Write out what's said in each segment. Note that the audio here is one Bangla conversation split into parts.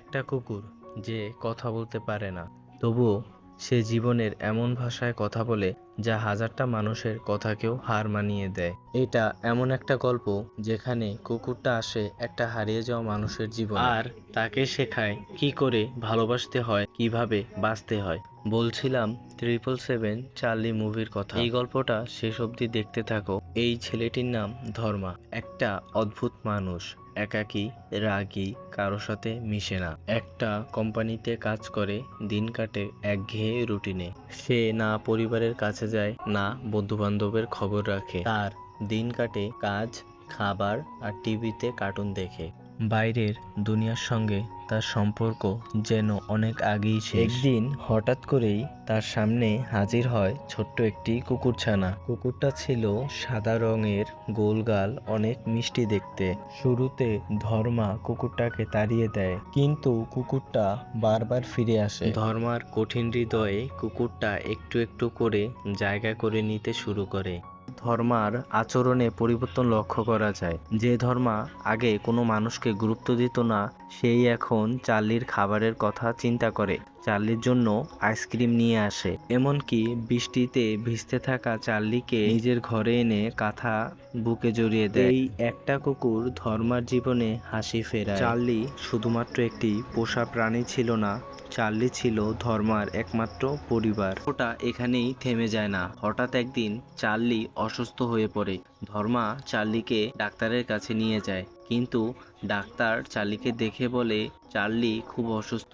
একটা কুকুর যে কথা বলতে পারে না। তবুও সে জীবনের এমন ভাষায় কথা বলে যা হাজারটা মানুষের কথাকেও হার মানিয়ে দেয়। এটা এমন একটা গল্প যেখানে কুকুরটা আসে একটা হারিয়ে যাওয়া মানুষের জীবন। আর তাকে শেখায় কি করে ভালোবাসতে হয়, কীভাবে বাঁচতে হয়। বলছিলাম ট্রিপল সেভেন চার্লি মুভির কথা। এই গল্পটা শেষ অবধি দেখতে থাকো। এই ছেলেটির নাম ধর্মা। একটা অদ্ভুত মানুষ। একাকী, রাগী কারও সাথে মিশে না। একটা কোম্পানিতে কাজ করে, দিন কাটে একঘেয়ে রুটিনে। সে না পরিবারের কাছে যায়। না বন্ধু বান্ধবের খবর রাখে। তার দিন কাটে কাজ, খাবার আর টিভিতে কার্টুন দেখে। বাইরের দুনিয়ার সঙ্গে তার সম্পর্ক যেন অনেক আগেই শেষ। একদিন হঠাৎ করেই তার সামনে হাজির হয় ছোট্ট একটি কুকুরছানা। কুকুরটা ছিল সাদা রঙের গোলগাল অনেক মিষ্টি দেখতে। শুরুতে ধর্মা কুকুরটাকে তাড়িয়ে দেয়, কিন্তু কুকুরটা বারবার ফিরে আসে। ধর্মার কঠিন হৃদয়ে কুকুরটা একটু একটু করে জায়গা করে নিতে শুরু করে। ধর্মার আচরণে পরিবর্তন লক্ষ্য করা যায়। যে ধর্মা আগে কোনো মানুষকে গুরুত্ব দিত না, সেই এখন চার্লির খাবারের কথা চিন্তা করে চার্লির জন্য আইসক্রিম নিয়ে আসে। এমনকি বৃষ্টিতে ভিজতে থাকা চার্লিকে নিজের ঘরে এনে কাঁথা বুকে জড়িয়ে দেয়। এই একটা কুকুর ধর্মার জীবনে হাসি ফেরায়। চার্লি শুধুমাত্র একটি পোষা প্রাণী ছিল না চার্লি ছিল ধর্মার একমাত্র পরিবার। ওটা এখানেই থেমে যায় না। হঠাৎ একদিন চার্লি অসুস্থ হয়ে পড়ে। ধর্মা চার্লিকে ডাক্তারের কাছে নিয়ে যায়। কিন্তু ডাক্তার চার্লিকে দেখে বলে, চার্লি খুব অসুস্থ।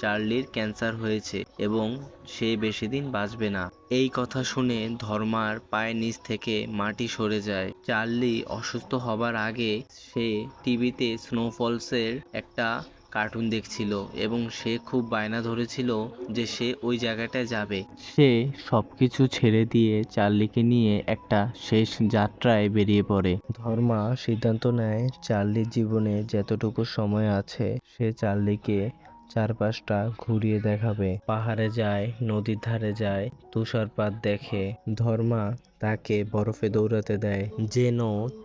চার্লির ক্যান্সার হয়েছে এবং সে বেশি দিন বাঁচবে না। এই কথা শুনে ধর্মার পায়ের নিচ থেকে মাটি সরে যায়। চার্লি অসুস্থ হবার আগে সে টিভিতে স্নোফলসের একটা কার্টুন দেখছিল এবং সে খুব বায়না ধরেছিল যে সে ওই জায়গাটায় যাবে। সে সবকিছু ছেড়ে দিয়ে চার্লিকে নিয়ে একটা শেষ যাত্রায় বেরিয়ে পড়ে। ধর্মা সিদ্ধান্ত নেয় চার্লির জীবনে যতটুকু সময় আছে সে চার্লিকে চারপাশটা ঘুরিয়ে দেখাবে। পাহাড়ে যায় নদীর ধারে যায় তুষারপাত দেখে। ধর্মা তাকে বরফে দৌড়াতে দেয়। যেন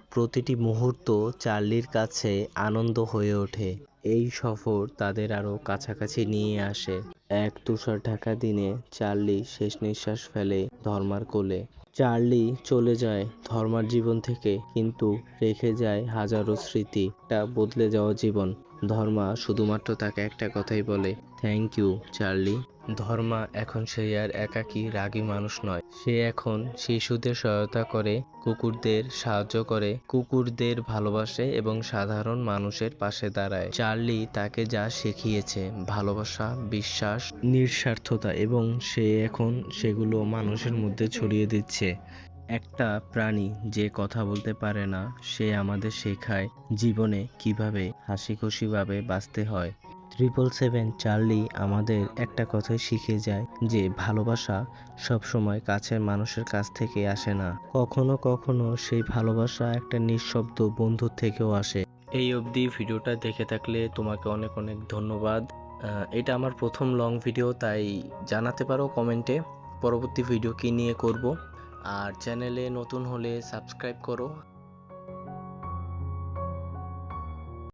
প্রতিটি মুহূর্ত চার্লির কাছে আনন্দ হয়ে ওঠে। এই সফর তাদের আরও কাছাকাছি নিয়ে আসে। এক তুষার ঢাকা দিনে চার্লি শেষ নিঃশ্বাস ফেলে ধর্মার কোলে। চার্লি চলে যায় ধর্মার জীবন থেকে, কিন্তু রেখে যায় হাজারো স্মৃতি। তা বদলে যাওয়া জীবন। ধর্মা শুধুমাত্র তাকে একটা কথাই বলে থ্যাংক ইউ চার্লি ধর্মা এখন সেই আর একাকী রাগী মানুষ নয়। সে এখন শিশুদের সহায়তা করে, কুকুরদের সাহায্য করে, কুকুরদের ভালোবাসে এবং সাধারণ মানুষের পাশে দাঁড়ায়। চার্লি তাকে যা শিখিয়েছে, ভালোবাসা, বিশ্বাস, নিঃস্বার্থতা এবং সে এখন সেগুলো মানুষের মধ্যে ছড়িয়ে দিচ্ছে। একটা প্রাণী যে কথা বলতে পারে না, সে আমাদের শেখায় জীবনে কীভাবে হাসি খুশিভাবে বাঁচতে হয়। ট্রিপল সেভেন চার্লি আমাদের একটা কথাই শিখে যায় যে ভালোবাসা সবসময় কাছের মানুষের কাছ থেকে আসে না। কখনো কখনো সেই ভালোবাসা একটা নিঃশব্দ বন্ধুর থেকেও আসে। এই অবধি ভিডিওটা দেখে থাকলে তোমাকে অনেক অনেক ধন্যবাদ। এটা আমার প্রথম লং ভিডিও তাই জানাতে পারো কমেন্টে পরবর্তী ভিডিও কী নিয়ে করব? আর চ্যানেলে নতুন হলে সাবস্ক্রাইব করো।